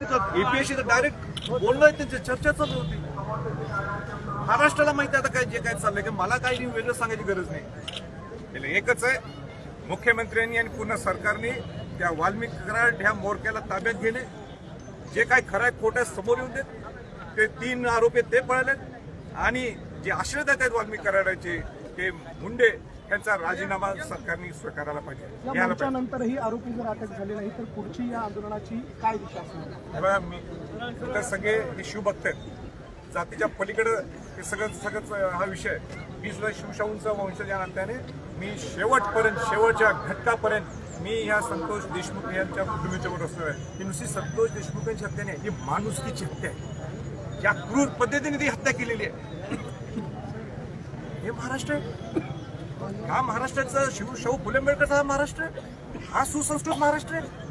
APSC direct बोलणं त्यांची चर्चा चालू होती. महाराष्ट्राला माहिती आहे आता काय जे काय चाललंय की मला काही वेगळं सांगायची गरज नाही. एकच आहे मुख्यमंत्र्यांनी आणि पूर्ण सरकारने त्या वाल्मिकी कराड ह्या मोर्क्याला ताब्यात घेणे जे काय खरं खोट आहे समोर येऊन देत ते तीन आरोपी ते पळालेत आणि जे आश्रयदाते आहेत वाल्मिकी कराडाचे ते मुंडे यांचा राजीनामा सरकारने स्वीकारायला पाहिजे. या घ्यायला पाहिजे. मोर्चानंतरही आरोपी जर अटक झाले नाही तर पुढची या आंदोलनाची काय दिशा असणार हे बघा मी तर सगळे हे शिवभक्त आहेत जातीच्या पलीकडे हे सगळं सगळंच हा विषय आहे. मी सुद्धा शिवशाहूंचा वंशज या नात्याने मी शेवटपर्यंत शेवटच्या घटकापर्यंत मी ह्या संतोष देशमुख यांच्या कुटुंबीच्या बरोबर आहे ही नुसती संतोष देशमुखांची हत्या नाही ही माणुसकीची हत्या आहे. या क्रूर पद्धतीने ती हत्या केलेली आहे. महाराष्ट्र? हा महाराष्ट्राचा शिव शाहू फुले आंबेडकरचा हा महाराष्ट्र? हा सुसंस्कृत महाराष्ट्र आहे.